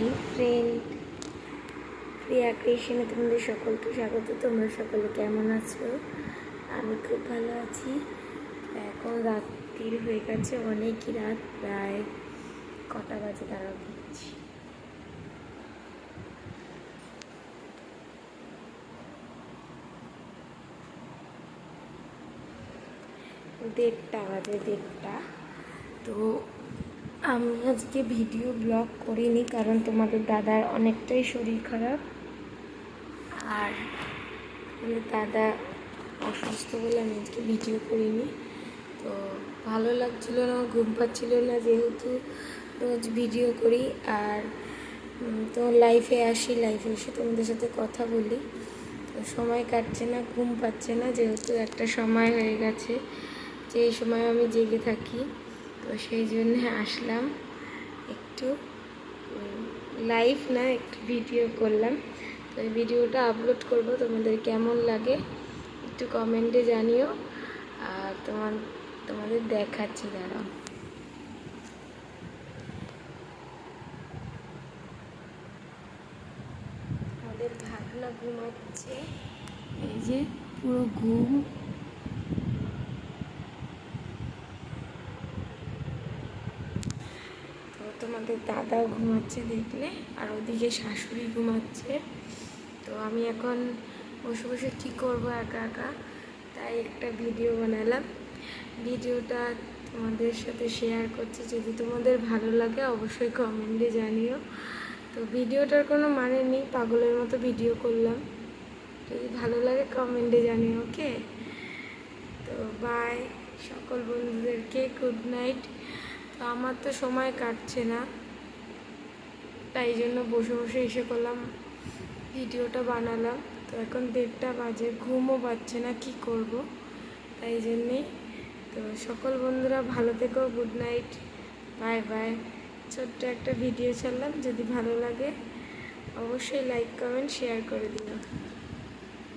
Hello friend প্রিয়া ক্রিয়েশনে তোমাদের সকলকে স্বাগত। তোমরা সকলে কেমন আছো? আমি খুব ভালো আছি। এখন রাত্রির হয়ে গেছে, অনেকই রাত, প্রায় কটা বাজে তারা দিচ্ছি দেড়টা বাজে, দেড়টা। তো আমি আজকে ভিডিও ব্লগ করিনি কারণ তোমাদের দাদার অনেকটাই শরীর খারাপ। আর মানে দাদা অসুস্থ বলে আমি আজকে ভিডিও করিনি। তো ভালো লাগছিল না, ঘুম পাচ্ছিল না যেহেতু রোজ ভিডিও করি। আর তো লাইফে আসি লাইফে এসে তোমাদের সাথে কথা বলি। তো সময় কাটছে না, ঘুম পাচ্ছে না যেহেতু একটা সময় হয়ে গেছে। যে সময় আমি জেগে থাকি। তো সেই জন্য আসলাম একটু লাইভ না, একটু ভিডিও করলাম। তো ভিডিওটা আপলোড করব, তোমাদের কেমন লাগে একটু কমেন্টে জানিও। আর তোমার, তোমাদের দেখাচ্ছি দাঁড়াও। আমাদের ঘুমাচ্ছে। এই যে পুরো ঘুম তো তোমাদের দাদাও ঘুমাচ্ছে দেখলে, আর ওদিকে শাশুড়ি ঘুমাচ্ছে। তো আমি এখন বসে বসে কী করব একা একা? তাই একটা ভিডিও বানালাম। ভিডিওটা তোমাদের সাথে শেয়ার করছি। যদি তোমাদের ভালো লাগে, অবশ্যই কমেন্টে জানিও। তো ভিডিওটার কোনো মানে নেই, পাগলের মতো ভিডিও করলাম। যদি ভালো লাগে কমেন্টে জানিও ওকে তো বাই সকল বন্ধুদেরকে গুড নাইট তো আমার তো সময় কাটছে না। তাই জন্য বসে বসে এসে করলাম, ভিডিওটা বানালাম। তো এখন দেড়টা বাজে, ঘুমও পাচ্ছে না, কি করব? তাই জন্যেই তো সকল বন্ধুরা ভালো থেকো গুড নাইট বাই বাই ছোট্ট একটা ভিডিও ছাড়লাম, যদি ভালো লাগে অবশ্যই লাইক কমেন্ট শেয়ার করে দিও।